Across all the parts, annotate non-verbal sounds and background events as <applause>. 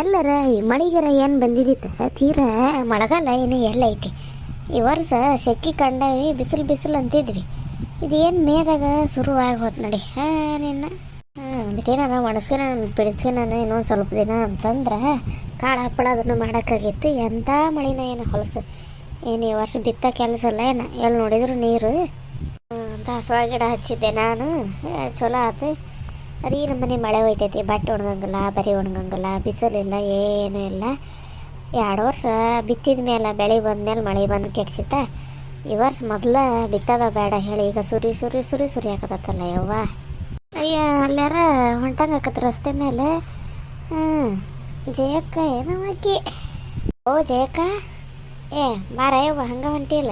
ಎಲ್ಲರ ಈ ಮಳಿಗರ ಏನು ಬಂದಿದ್ದಿತ್ತ ತೀರಾ ಮಳೆಗಾಲ ಏನು ಎಲ್ಲ ಐತಿ. ಈ ವರ್ಷ ಸೆಕ್ಕಿ ಕಂಡವಿ ಬಿಸಿಲು ಬಿಸಿಲು ಅಂತಿದ್ವಿ. ಇದೇನು ಮೇದಾಗ ಶುರುವಾಗಿ ಹೋತ್ ನಡಿ. ಹಾಂ, ನಿನ್ನ. ಹಾಂ ಒಂದಿಟ್ಟೇನಾರ ಒಣಸ್ಕೊನ ಬಿಡಿಸ್ಕೊನ ಇನ್ನೊಂದು ಸ್ವಲ್ಪ ದಿನ ಅಂತಂದ್ರೆ ಕಾಳು ಹಪ್ಪಳ ಅದನ್ನು ಮಾಡೋಕ್ಕಾಗಿತ್ತು ಎಂಥ ಮಳಿನ ಏನು ಹೊಲಸು? ಏನು ಈ ವರ್ಷ ಬಿತ್ತ ಕೆಲಸ ಅಲ್ಲ ಏನು? ಎಲ್ಲಿ ನೋಡಿದ್ರು ನೀರು? ದಾಸವಾಳ ಗಿಡ ಹಚ್ಚಿದ್ದೆ ನಾನು. ಚಲೋ ಆತು. ಅದು ನಮ್ಮನೆ ಮಳೆ ಹೋಯ್ತೈತಿ. ಬಟ್ಟೆ ಒಣಗಂಗಿಲ್ಲ, ಬರಿ ಒಣಗಂಗಿಲ್ಲ, ಬಿಸಿಲಿಲ್ಲ, ಏನೂ ಇಲ್ಲ. ಎರಡು ವರ್ಷ ಬಿತ್ತಿದ ಮೇಲೆ, ಬೆಳೆ ಬಂದ ಮೇಲೆ ಮಳೆ ಬಂದು ಕೆಡ್ಸಿತ್ತ. ಈ ವರ್ಷ ಮೊದಲ ಬಿತ್ತದ ಬೇಡ ಹೇಳಿ, ಈಗ ಸುರಿ ಸುರಿ ಸುರಿ ಸುರಿ ಹಾಕತ್ತಲ್ಲ ಯವ್ವ. ಅಯ್ಯ, ಅಲ್ಲಾರ ಹೊಂಟಂಗೆ ಹಾಕತ್ ರಸ್ತೆ ಮೇಲೆ. ಹ್ಞೂ ಜಯಕ್ಕ, ಏನೋ ಹಾಕಿ ಓ, ಜಯಕ್ಕ. ಏ, ಬಾರ ಯವ್ವ, ಹಂಗೆ ಹೊಂಟಿಲ್ಲ.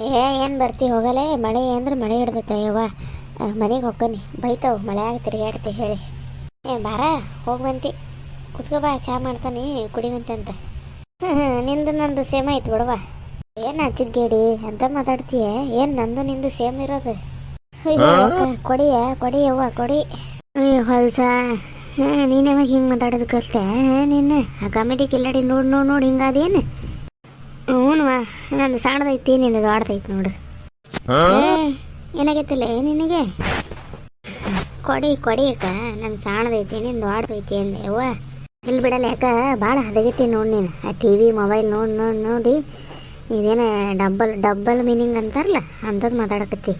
ಏ, ಏನು ಬರ್ತಿ ಹೋಗಲೇ? ಮಳೆ ಅಂದ್ರೆ ಮಳೆ ಹಿಡ್ದೈತೆ ಯವ್ವ. ಮನೆಗೆ ಹೋಗ್ಕೊನಿ ಬೈತಾವು ಮಳೆಯಾಗ ತಿರುಗಾಡ್ತಿ ಹೇಳಿ. ಏ ಬಾರ ಹೋಗಿ ಬಂತಿ. ಕುತ್ಕೋ ಬಾ ಚಾ ಮಾಡ್ತಾನೆ ಕುಡಿವಂತಂತ. ನಿಂದು ನಂದು ಸೇಮ್ ಆಯ್ತು ಬಿಡವಾ ಏನು ಹಚ್ಚಿದ್ಗೇಡಿ ಅಂತ ಮಾತಾಡ್ತೀಯ? ಏನು ನಂದು ನಿಂದು ಸೇಮ್ ಇರೋದು? ಕೊಡಿಯ ಕೊಡಿ ಯವ್ವ ಕೊಡಿ. ಏ ಹೊಲ್ಸ. ನೀನು ಯಾವಾಗ ಹಿಂಗೆ ಮಾತಾಡೋದು ಕಲ್ತೆ ನೀನು ಆ ಕಾಮಿಡಿ ಕಿಲ್ಲಡಿ ನೋಡಿ ನೋಡಿ ನೋಡಿ ಹಿಂಗಾದೇನು? ಹ್ಞೂನ್ವಾ ನಂದು ಸಣ್ಣದೈತಿ ನಿಂದು ದೊಡ್ಡದೈತಿ ನೋಡು. ಏ, ಏನಾಗೈತಿಲ್ಲ, ನಿನಗೆ? ಕೊಡಿ ಕೊಡಿ ಅಕ್ಕ ನನ್ನ ಸಾಣದೈತಿ, ನಿಂದು ದೊಡ್ಡದೈತಿ ಅಂದೆ ಅವ್ವ ಇಲ್ಲಿ ಬಿಡಲ್ಲ ಯಾಕ ಭಾಳ ಹದಗೆಟ್ಟಿ ನೋಡಿ ನೀನು. ಆ ಟಿ ವಿ ಮೊಬೈಲ್ ನೋಡಿ ನೋಡಿ ನೋಡಿ. ಇದೇನ ಡಬ್ಬಲ್ ಡಬ್ಬಲ್ ಮೀನಿಂಗ್ ಅಂತಾರಲ್ಲ ಅಂಥದ್ದು ಮಾತಾಡಕತ್ತಿ.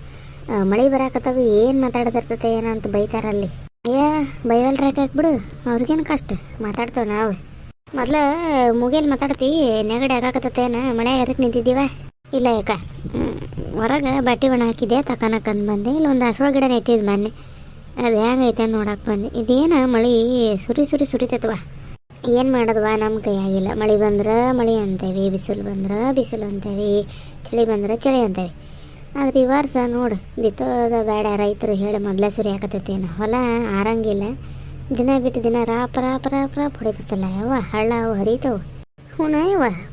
ಮಳೆ ಬರಾಕತ್ತಾಗ ಏನು ಮಾತಾಡದಿರ್ತೈತೆ ಏನಂತ ಬೈತಾರಲ್ಲಿ ಏ ಬೈವಲ್ರಿ ಯಾಕೆ ಬಿಡು, ಅವ್ರಿಗೇನು ಕಷ್ಟ? ಮಾತಾಡ್ತೇವೆ ನಾವು. ಮೊದ್ಲ ಮುಗಿಯಲ್ಲಿ ಮಾತಾಡ್ತಿ, ನೆಗಡಿ ಆಗಾಕತ್ತೇನ ಮಳೆ ಅದಕ್ಕೆ ನಿಂತಿದ್ದೀವ? ಇಲ್ಲ ಯಾಕ? ಹೊರಗೆ ಬಟ್ಟೆ ಒಣ ಹಾಕಿದೆ ತಕನಕಂದು ಬಂದೆ. ಇಲ್ಲಿ, ಒಂದು ಹಸುವ ಗಿಡ ನೆಟ್ಟಿದ್ದು ಮೊನ್ನೆ. ಅದು ಹೆಂಗೈತೆ ನೋಡಕ್ಕೆ ಬಂದೆ. ಇದೇನು ಮಳೆ ಸುರಿ ಸುರಿ ಸುರಿತೈತವ ಏನು ಮಾಡೋದವ ನಮ್ಮ ಕೈಯಾಗಿಲ್ಲ ಮಳೆ ಬಂದ್ರೆ ಮಳೆ ಅಂತೇವೆ, ಬಿಸಿಲು ಬಂದ್ರೆ ಬಿಸಿಲು ಅಂತೇವೆ, ಚಳಿ ಬಂದ್ರೆ ಚಳಿ ಅಂತೇವೆ. ಆದ್ರೆ ಈ ವರ್ಷ ನೋಡು, ಬಿತ್ತೋದ ಬೇಡ, ರೈತರು ಹೇಳಿ ಮೊದಲೇ ಸುರಿ ಹಾಕತೈತೇನು ಹೊಲ ಆರಂಗಿಲ್ಲ. ದಿನ ಬಿಟ್ಟು ದಿನ ರಾಪ ರಾಪ ರಾಪ ರಾಪ ಹೊಡಿತೈತಲ್ಲ ಯಾವ ಹಳ್ಳ ಅವು ಹರಿತಾವು. ಹ್ಞೂ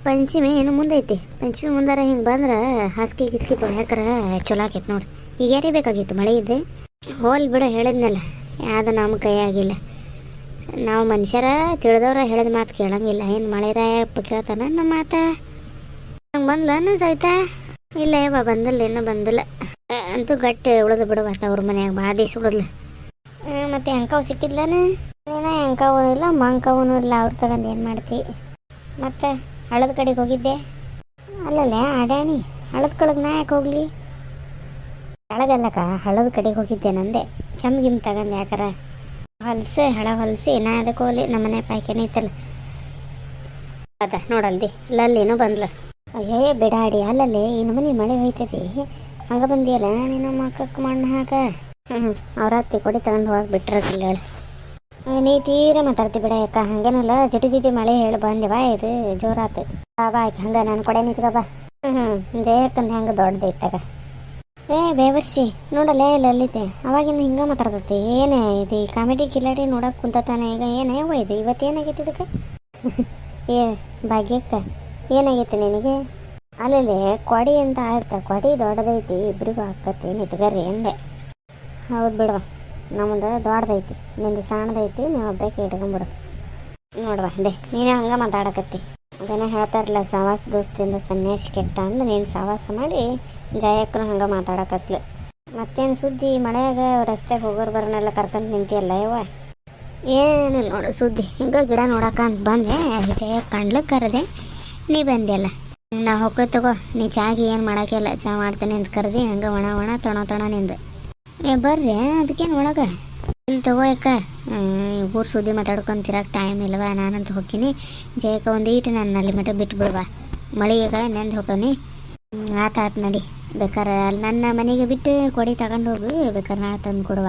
ಪಂಚಮಿ ಏನು ಮುಂದೈತಿ. ಪಂಚಮಿ ಮುಂದಾರ ಹಿಂಗೆ ಬಂದ್ರೆ ಹಾಸಿಗೆ ಗಿಸ್ಕಿ ತೊಳ್ಯಾಕರ ಚಲೋ ಆಕೈತೆ ನೋಡಿ. ಈಗ ಯಾರೇ ಬೇಕಾಗಿತ್ತು? ಮಳೆ ಇದೆ? ಹೋಲ್ ಬಿಡು ಹೇಳಿದ್ನಲ್ಲ. ಯಾವುದು ನಮ್ಮ ಕೈಯಾಗಿಲ್ಲ. ನಾವು ಮನುಷ್ಯರ ತಿಳಿದವ್ರ ಹೇಳಿದ ಮಾತು ಕೇಳಂಗಿಲ್ಲ. ಏನು ಮಳೆ ರಾಯಪ್ಪ ಕೇಳ್ತಾನ ನಮ್ಮ ಮಾತ? ಹಂಗೆ ಬಂದ್ಲ ಸಹಿತ ಇಲ್ಲ ಯವ್ವ, ಬಂದಿಲ್ಲ, ಇನ್ನೂ ಬಂದಿಲ್ಲ. ಅಂತೂ ಗಟ್ಟಿ ಉಳಿದು ಬಿಡುವ ಅವ್ರ ಮನ್ಯಾಗ ಭಾಳ ದಿವ್ಸ ಉಳಿದ್ಲ. ಮತ್ತೆ ಅಂಕವ್ ಸಿಕ್ಕಿದ್ಲನ? ಏನ ಅಂಕವೂ ಇಲ್ಲ ಮಂಕವೂ ಇಲ್ಲ. ಅವ್ರ ತಗೊಂಡು ಏನು ಮಾಡ್ತಿ? ಮತ್ತೆ ಹಳದ ಕಡೆಗೆ ಹೋಗಿದ್ದೆ? ಅಲ್ಲಲ್ಲೇ ಅಡ್ಯಾಣಿ ಹಳದ ಕಡೆಗೆ ನಾ ಯಾಕೆ ಹೋಗ್ಲಿ? ಹಳದಲ್ಲಕ್ಕ, ಹಳದ ಕಡೆಗೆ ಹೋಗಿದ್ದೆ ನಂದೆ. ಚಮ್ ಗಿಮ್ ತಗೊಂಡು ಯಾಕಾರ? ಹೊಲ್ಸೆ, ಹಳ ಹೊಲಸಿ, ನಾ ಅದಕ್ಕೆ ಹೋಗ್ಲಿ ನಮ್ಮನೆ ಪಾಯ್ಕೆನೇ ಇತ್ತಲ್ಲ ಅದ, ನೋಡಲ್ದಿ ಲಲ್ಲಿನ ಬಂದ್ಲ. ಅಯ್ಯೋ ಬಿಡಾಡಿ, ಅಲ್ಲಲ್ಲಿ ಈ ಮನೆ ಮಳೆ ಹೋಯ್ತದಿ. ಹಂಗ ಬಂದಿಯಲ್ಲ ನಿನ್ನ ಮಕ್ಕಕ್ಕೆ ಮಣ್ಣು ಹಾಕ? ಹ್ಞೂ ಅವ್ರ ಹತ್ತಿ ಕೊಡಿ ತಗೊಂಡು ಹೋಗಿ ಬಿಟ್ರದಿಲ್ಲ ಹೇಳು. ನೀ ತೀರ ಮಾತಾಡ್ತಿ ಬಿಡ ಅಕ್ಕ. ಹಂಗೇನಲ್ಲ, ಜಿಟಿ ಜಿಟಿ ಮಳೆ ಹೇಳಿ ಬಂದೆ. ಬಾ, ಇದು ಜೋರಾತು. ಬಾ ಆಯ್ತು ಹಂಗ ನಾನು ಕೊಡೆ ನಿಂತ್ಕ, ಬಾ. ಹ್ಞೂ ಜಯಕ್ಕಂದು ಹೆಂಗೆ ದೊಡ್ಡದೈತಾಗ ಏ ಬೇವರ್ಸಿ ನೋಡಲ್ಲ ಲಲಿತೆ ಅವಾಗಿಂದ ಹಿಂಗೆ ಮಾತಾಡ್ತೈತಿ. ಏನೇ ಇದು ಕಾಮಿಡಿ ಕಿಲಾಡಿ ನೋಡಕ್ಕೆ ಕುಂತಾನೆ ಈಗ ಏನೇ ಇದು? ಇವತ್ತು ಏನಾಗೈತಿ ಇದಕ್ಕೆ? <laughs> ಏ, ಭಾಗ್ಯಕ್ಕ, ಏನಾಗೈತಿ ನಿನಗೆ? ಅಲ್ಲಲ್ಲಿ ಕೊಡಿ ಅಂತ ಆಯ್ತ. ಕೊಡಿ ದೊಡ್ಡದೈತಿ. ಇಬ್ರಿಗೂ ಹಾಕತ್ತಿ ನಿತ್ಗರಿ ಅಂದೆ. ಹೌದು ಬಿಡುವ. ನಮ್ಮದು ದೊಡ್ಡದೈತಿ ನಿಂದು ಸಣ್ಣದೈತಿ ನೀವು ಒಬ್ಬಕ್ಕೆ ಇಟ್ಕೊಂಬಿಡು ನೋಡುವ ದೇ ನೀನೇ ಹಂಗೆ ಮಾತಾಡಕತ್ತಿ. ಅದನ್ನ ಹೇಳ್ತಾರಲ್ಲ, ಸವಾಸ ದೋಸ್ತಿಂದ ಸನ್ಯಾಸ ಕೆಟ್ಟ ಅಂದ್ರೆ ನೀನು ಸವಾಸ ಮಾಡಿ ಜಯಕ್ಕೂ ಹಂಗೆ ಮಾತಾಡಕತ್ಲು. ಮತ್ತೇನು ಸುದ್ದಿ, ಮಳೆಯಾಗ ರಸ್ತೆಗೆ ಹೋಗೋರು ಬರೋನೆಲ್ಲ ಕರ್ಕೊಂಡು ನಿಂತಿಯಲ್ಲ ಯವ್ವ? ಏನಿಲ್ಲ ನೋಡು ಸುದ್ದಿ, ಹಿಂಗೆ ಗಿಡ ನೋಡಕ್ಕ ಅಂತ ಬಂದೆ, ಜಯ ಕಣ್ಲಕ್ಕೆ ಕರೆದೆ, ನೀ ಬಂದಿಯಲ್ಲ. ನಾ ಹೋಗೋ ತಗೋ, ನೀ ಚಾಗಿ ಏನು ಮಾಡೋಕ್ಕಿಲ್ಲ ಚಾ ಮಾಡ್ತೀನಿ ಅಂತ ಕರೆದಿ, ಹಂಗೆ ಒಣ ಒಣ, ತೊಣ ತೊಣ ನಿಂದು. ಏ, ಬರ್ರಿ ಅದಕ್ಕೇನು ಒಳಗೆ? ಇಲ್ಲಿ ತಗೋಯಕ್ಕ ಯಾಕ ಊರು ಸುದ್ದಿ ಮಾತಾಡ್ಕೊಂತಿರಕ್ಕೆ ಟೈಮ್ ಇಲ್ವಾ, ನಾನಂತ ಹೋಗ್ತೀನಿ. ಜಯಕ ಒಂದು ಈಟು ನಾನು ಅಲ್ಲಿ ಮಟ್ಟ ಬಿಟ್ಬಿಡುವ ಮಳೆಗೆ ನೆಂದು ಹೋಗ್ತೀನಿ. ಆತ ಆತ ನಡಿ. ಬೇಕಾರೆ ಅಲ್ಲಿ ನನ್ನ ಮನೆಗೆ ಬಿಟ್ಟು ಕೊಡಿ ತಗೊಂಡು ಹೋಗಿ, ಬೇಕಾರೆ ನಾ ತಂದು ಕೊಡುವ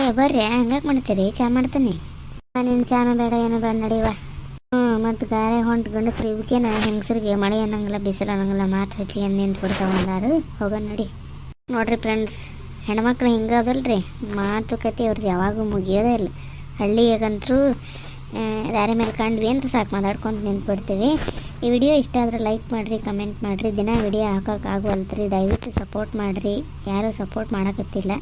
ಏ, ಬರ್ರಿ ಹಂಗಾಕೆ ಮಾಡ್ತೀರಿ? ಚಾ ಮಾಡ್ತೀನಿ. ನಿನ್ನ ಚಾನ ಬೇಡ, ಏನೋ ಬೇಡ ನಡೀವ ಹ್ಞೂ ಮತ್ತು ಗಾರೆ ಹೊಂಟು ಗಂಡಸ್ರಿ ಇವಕ್ಕೇನ ಹೆಂಗಸ್ರಿಗೆ ಮಳೆ ಅನ್ನಂಗಿಲ್ಲ, ಬಿಸಿಲು ಅನ್ನಂಗಿಲ್ಲ, ಮಾತು ಹಚ್ಚಿ ನಿಂತು ಕೊಡ್ತಾವಂದಾರು ಹೋಗೋಣ ನಡಿ. ನೋಡ್ರಿ ಫ್ರೆಂಡ್ಸ್ ಹೆಣ್ಮಕ್ಳು ಹಿಂಗೆ ರೀ ಮಾತುಕತೆ ಅವ್ರದ್ದು ಯಾವಾಗೂ ಮುಗಿಯೋದೇ ಇಲ್ಲ. ಹಳ್ಳಿಯಾಗಂತರೂ ದಾರಿ ಮೇಲೆ ಕಂಡ್ವಿ ಅಂತ ಸಾಕು ಮಾತಾಡ್ಕೊಂಡು ನಿಂತ್ಬಿಡ್ತೀವಿ. ಈ ವಿಡಿಯೋ ಇಷ್ಟ ಆದರೆ ಲೈಕ್ ಮಾಡಿರಿ ಕಮೆಂಟ್ ಮಾಡಿರಿ. ದಿನ ವಿಡಿಯೋ ಹಾಕೋಕೆ ಆಗುವಲ್ತ್ರಿ. ದಯವಿಟ್ಟು ಸಪೋರ್ಟ್ ಮಾಡಿರಿ. ಯಾರೂ ಸಪೋರ್ಟ್ ಮಾಡೋಕತ್ತಿಲ್ಲ.